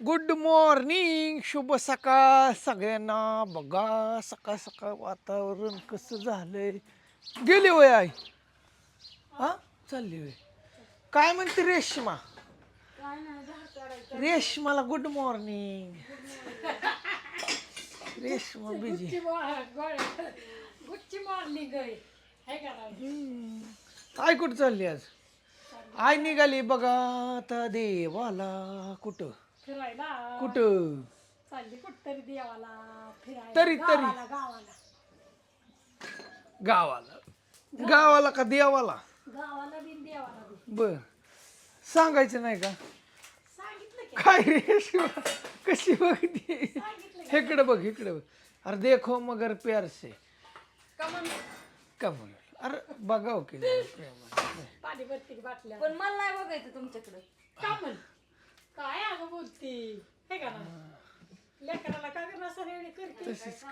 Good morning शुभ सकाळ सगळ्यांना. बघा सकाळ सकाळ वातावरण कसं झालंय. गेली वय आई. हा? चालली वय काय म्हणते रेश्मा? रेश्माला गुड मॉर्निंग रेश्मा बिजी हे आई कुठं चालली आज? आई निघाली बघा आता देवाला कुठं? फिरायला. कुठं? चालली कुठतरी देवाला फिरायला तरी- तरी. गावाला गावाला. गावाला. गावाला का देवाला? गावाला बिन देवाला बी. बर. सांगायचं नाही का? सांगितलं की. काय रे शिवा? कशी बघती? सांगितलं इकडे बघ इकडे बघ. अरे देखो मगर प्यार से कमन कमल अरे बघाव की जरा प्रेमाने. पाणी भरती बाटल्या. पण मला नाही बघायचं तुमच्याकडे. कमन काय अगं बोलती हे लेकराला काय नसर एवढी करते? तशीच.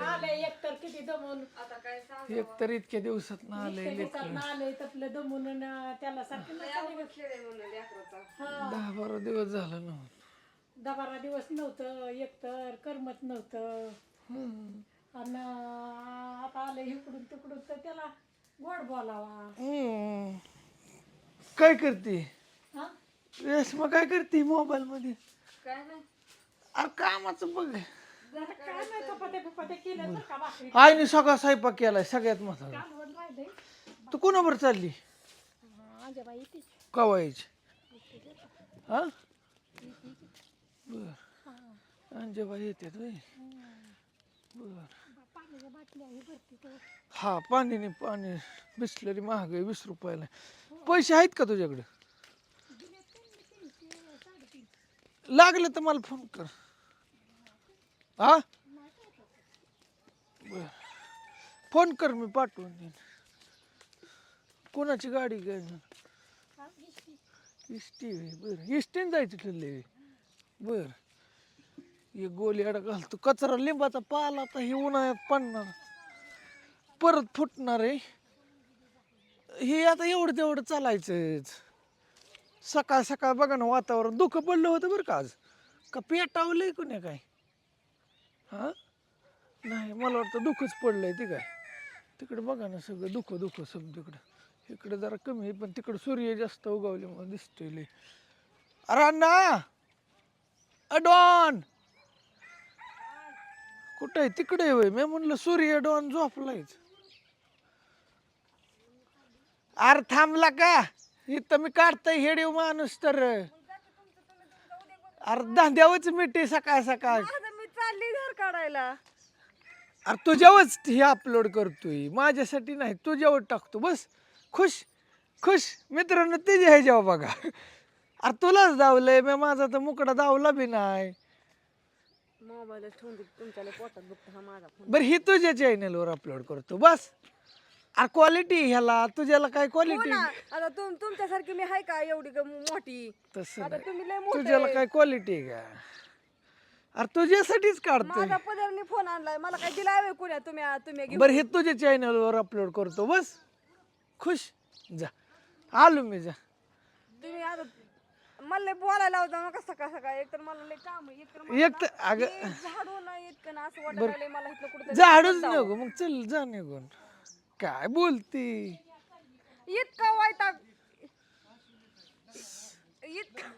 आले एकतर किती दमून? आता काय सांग एक तर इतक्या दिवसात ना इतक्या लेकरं. आले तपलं दमून अन त्याला सारखं नसायला खेळ आहे म्हणून लेकराचा. हा. दहा बारा दिवस झालं ना. दहा बारा दिवस नव्हतं एकतर करमत नव्हतं. आणि आता आलं इकडून तिकडून तर त्याला गोड बोलावा. हम्म. काय करते? हा? रेश्मा काय करते मोबाईल मध्ये? काय नाही. अरे कामाचं बघ. आता काय नाही चपात्या बिपात्या केल्या तर का भाकरी? आईने सगळा स्वयंपाक केलाय सगळ्यात महत्त्वाचा. कालवण राहिले तू कोणाबर चालली? आजोबा येते कवा यायची? हा? बर. अंजबाई येते होय. बर. पाण्याच्या बाटल्या ही भरती तर हा पाणी नाही पाणी. बिसलेली महाग आहे वीस रुपयाला. पैसे आहेत का तुझ्याकडे? लागलं तर मला फोन कर. हा बर. फोन कर मी पाठवून देईन. कोणाची गाडी काय इष्टी बर. इष्टीन जायचं ठरले बर. हे गोली अडा घालतो. कचरा लिंबाचा पाला आता हे उन्हाळ्यात पडणार. परत फुटणार आहे. हे आता एवढं तेवढं चालायचंच. सकाळ सकाळ बघा ना वातावरण. दुःख पडलं होतं बरं का आज. का पेटावलंय कोणी काय? हा? नाही मला वाटतं दुःखच पडलंय ते काय. तिकडे बघा ना सगळं दुःख दुःख सगळं तिकडं. इकडे जरा कमी आहे पण तिकडं सूर्य जास्त उगवल्यामुळे दिसतोय लय. अरे अण्णा! अडॉन! कुठं आहे? तिकडे आहे मी म्हणलं सूर्य डॉन झोपलायच. अरे थांबला का? इथं मी काढतोय हेडीव माणूस तर. अरे धांद्यावच मिटे सकाळ सकाळ. माझं मी चालली घर काढायला. अरे तुझ्यावरच हे अपलोड करतोय. माझ्यासाठी नाही तुझ्यावर टाकतो. बस खुश खुश. मित्रांनो तुझ्या ह्याच्यावर बघा. अरे तुलाच धावलंय मी माझा तर मुकडा धावला बी नाही. मोबाईल ठेवून दे तुमच्या लय पोटात दुखतं हा माझा फोन बरं ही तुझ्या चॅनलवर अपलोड करतो. बस. अरे क्वालिटी ह्याला. तुझ्याला काय हो क्वालिटी ना. आता तुम तुमच्यासारखी मी आहे का एवढी ग मोठी? तसं आता नाही. तुम्ही लय मोठे तुझ्याला काय क्वालिटी आहे का? अरे तुझ्यासाठीच काढतोय. माझा पदरनी फोन आणलाय. मला काय दिला हवे कुण्या? तुम्ही तुम्ही घेऊन बरं हे तुझ्या चॅनलवर अपलोड करतो. बस. खुश. जा. आलो मी जा. तुम्ही आता मला लय बोलायला होता मग सकाळ सकाळ. एक तर मला लय काम आहे, एक तर मला एक तर अगं हे झाडू नाही इतकं ना असं वाटायला लागलंय मला इथलं कुठं झाडच नको. मग चल जा निघून. काय बोलती? इतका वाईटा इतका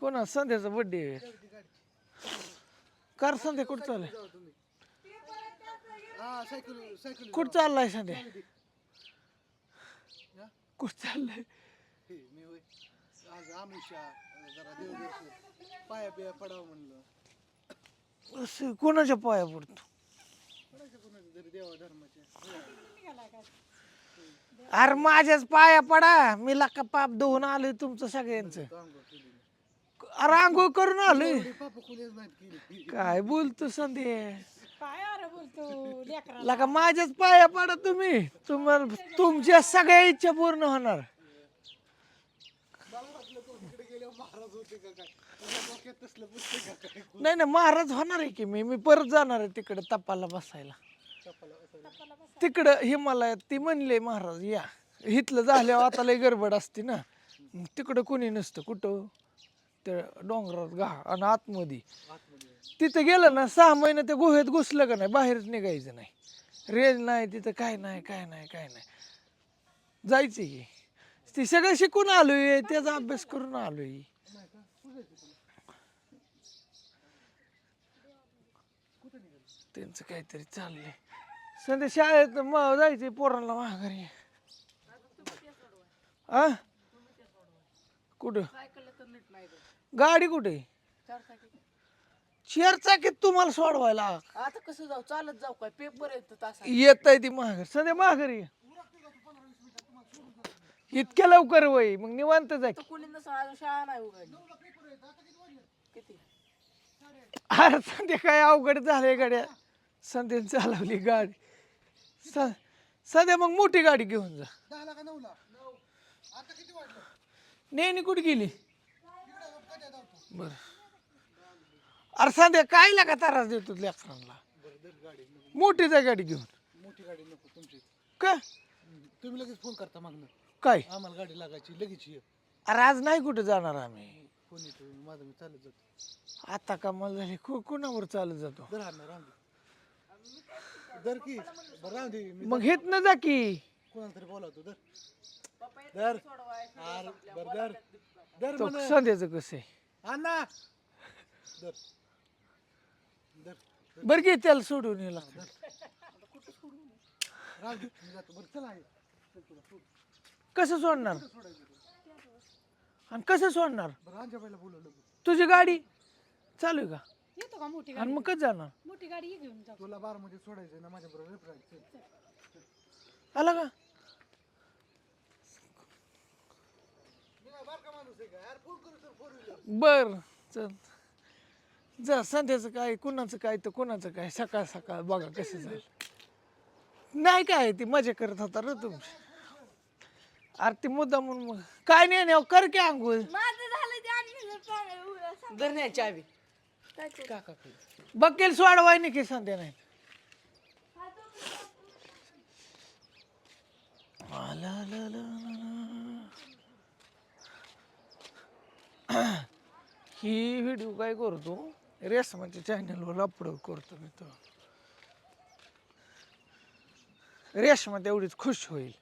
कोणा संध्याचा बर्थडे कर संध्या कुठं चाललाय? कुठं चाललाय संध्या? कुठं चाललाय? हे, मी होय. आज आमुषा जरा देवदर्शन पाया बिया पडावं म्हणलं. असं कोणाच्या पाया पडतो? पडायचं कोणाच्या तरी देवा धर्माच्या अरे माझ्याच पाया पडा. मी लक्का पाप धुवून आलोय तुमचं सगळ्यांचं. अरे आंघोळ करून आलोय. पाप नाहीत केली काय बोलतो संध्या? काय अरे बोलतो लेकरा लका माझ्याच पाया पडा तुम्ही. तुम्हाला तुमच्या सगळ्या इच्छा पूर्ण होणार. तिकडे महाराज होते का काय नाही नाही महाराज होणार आहे की मी. मी परत जाणार आहे तिकडे तपाला बसायला. तिकडं हिमालयात ती म्हणले महाराज या. इथलं झाल्यावर आता लय गडबड असते ना. मग तिकडं कोणी नसतं कुठं? त्या डोंगरात घा आणि आतमध्ये. तिथं गेलं ना सहा महिने त्या गुहेत घुसलं का नाही बाहेरच निघायचं नाही. रेंज नाही तिथं काय नाही काय नाही काय नाही. जायचं की. ती सगळं शिकून आलोय त्याचा अभ्यास करून आलोय. त्यांचं काहीतरी चाललंय. संध्या शाळेत मग जायचंय पोरांना माघारी. आ? कुठं? गाडी कुठे? चार चाकीत तुम्हाला सोडवायला. आता कसं जाऊ? चालत जाऊ काय? पेपर येत तासा येत आहे ती माघार. सध्या माघारी ये. इतक्या लवकर वय मग निवांत जाय तर कुणी नसं अजून शाळा नाही उघडली. किती? अरे संध्या काय अवघड झालंय गाड्या. संध्याने चालवली गाडी. स- सध्या मग मोठी गाडी घेऊन जा. का नऊला? आता किती नेहमी कुठे गेली? बर. अरे संध्या काय लागा त्रास देतो लेकरांना. मोठी जा गाडी घेऊन. मोठी गाडी नको तुमची. का? तुम्ही लगेच फोन करता मागणं काय? आम्हाला गाडी लागायची लगेच ये. अरे आज नाही कुठे जाणार आम्ही. फोन येतो माझा मी चालत जातो. आता कमाल झाली कु- कुणावर चालत जातो? राहून दे दर की. बरं राहून दे. मी मग हेत न जा की. कोणाला तरी बोलावतो. आर बर दर दर तो म्हणे. संध्याचं कसं आहे? अण्णा. दर दर बरं घे त्याला सोडून येला. राहून दे. मी जातो. बरं चला. आहे चल तुला सोड कसं सोडणार आणि कसं सोडणार? बरं अंजाबाईला बोलवलं. तुझी गाडी चालू आहे का? येतो का मोठी आणि गाडी? मग कसं जाणार? मोठी गाडी ये घेऊन जाऊ. तुला बारामध्ये सोडायचं ना माझ्या बरोबर आला का? मी काय बारका माणूस आहे का? यार फोन करू तर फोर व्हीलर बर चल. जा संध्याचं काय कुणाचं काय तर कुणाचं काय सकाळ सकाळ बघा कसं झालं. नाही काय ती मजा करत होता रे तुमची अरे ती मुद्दा म्हणून मग. काय नाही नाही कर की आंघोळ. माझं झालं ते चावी बकेल सोडवाय नाही की संध्या नाही ही? व्हिडिओ काय करतो? रेशमाच्या चॅनलवर अपलोड करतो मी तो. रेशमा तेवढीच खुश होईल.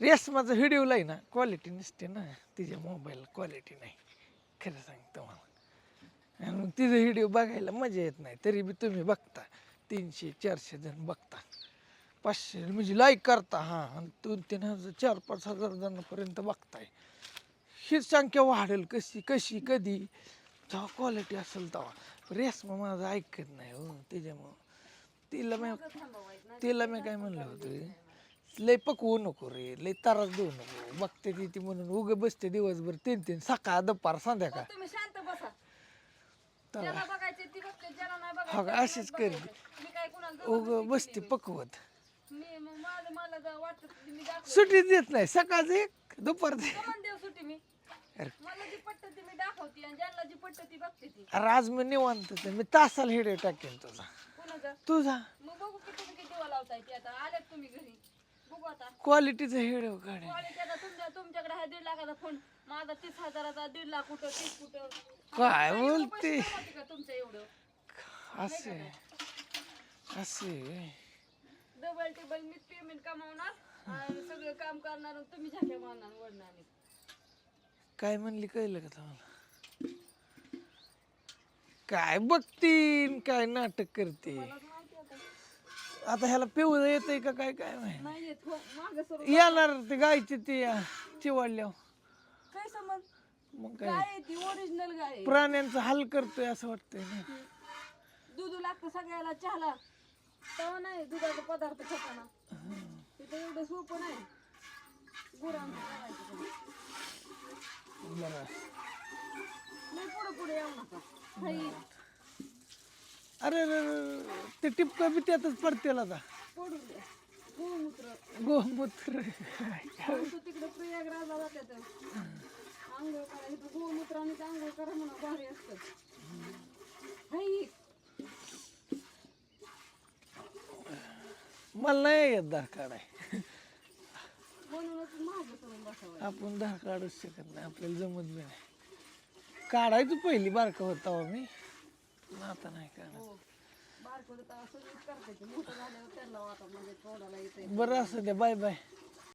रेशमाचा व्हिडिओ लाई ना क्वालिटी नसते ना तिच्या मोबाईल क्वालिटी नाही. खरं सांगतो मला. आणि मग तिचा व्हिडिओ बघायला मजा येत नाही. तरी बी तुम्ही बघता. तीनशे चारशे जण बघता. पाचशे म्हणजे लाईक करता हां. आणि दोन तीन हजार चार पाच हजार जणांपर्यंत बघताय. ही संख्या वाढेल कशी कशी कधी? जेव्हा क्वालिटी असेल तेव्हा. रेसमा माझं ऐकत नाही हो. त्याच्यामुळं. तिला मी तिला मी काय म्हणलं होतं? लय पकवू नको रे. लय त्रास देऊ नको. बघते ती ती म्हणून उगे बसते दिवसभर. तीन तीन सकाळ दुपार संध्याकाळ तुम्ही शांत बसा तेव्हा ज्याला बघायचे ती बघते ज्याला नाही हो बघायचं का, अशीच करते मी काय कुणाला उग जबरदस्ती बसते पकवत. मी मग मला जर वाटत की मी दाखव सुट्टी देत नाही. सकाळचं एक दुपारचं एक. कमान देव सुट्टी मी. अरे. मला जी पटत ती मी दाखवते आणि ज्यांना जी पटत ती बघते ती. अरे आज मी निवांत आहे. मी तासाला हिडे टाकेन तुझा. कुणाचं? तुझा मग बघू किती किती दिवा लावताय ते आता. आल्यात तुम्ही घरी. बघू आता. क्वालिटीचा हिडे काढे क्वालिटी आता तुमच्या तुमच्याकडे हा दीड लाखाचा फोन माझा तीस हजाराचा दीड लाख कुठं तीस कुठं? काय बोलते? का तुमचं एवढं? असे असे. डबल टेबल मीच पेमेंट कमावणार आणि सगळं काम करणार आणि तुम्ही झाक्या मारणार वडणार काय म्हणली कळलं का तुम्हाला? काय बघतीन काय नाटक करते? आता. ह्याला पिवळं येतंय का काय काय माहिती? नाही येत हो मागं सर येणार ते गायची ती चिवाडल्यावर काय समज? मग काय? गाय ती ओरिजिनल गाय. प्राण्यांचा हाल करतोय असं वाटतंय ना. दूध लागतं सगळ्याला चहाला. तेव्हा नाही दुधाचा पदार्थ खाताना तिथं एवढं सोपं नाही. गुरांचं करायचं पण. बरं लय पुढे पुढे येऊ नका. हाई, अरे अरे, अरे, ते टिपका बी त्यातच पडतेल आता. पडू द्या. गोमूत्र. गोमूत्र. तिकडे प्रयागराजला जातात आंघोळ करा इथं गोमूत्राने आंघोळ करा म्हणा भारी मला नाही येत दार काढाय म्हणूनच महाग करून बसावं. आपण धार काढूच शकत नाही आपल्याला जमत बी नाही. काढायचो पहिली बारका होता हो मी. आता नाही काढत. तर करते मोठं झाल्यावर त्यांना वाटत म्हणजे तोंडाला येते बरं असं ते बाय बाय.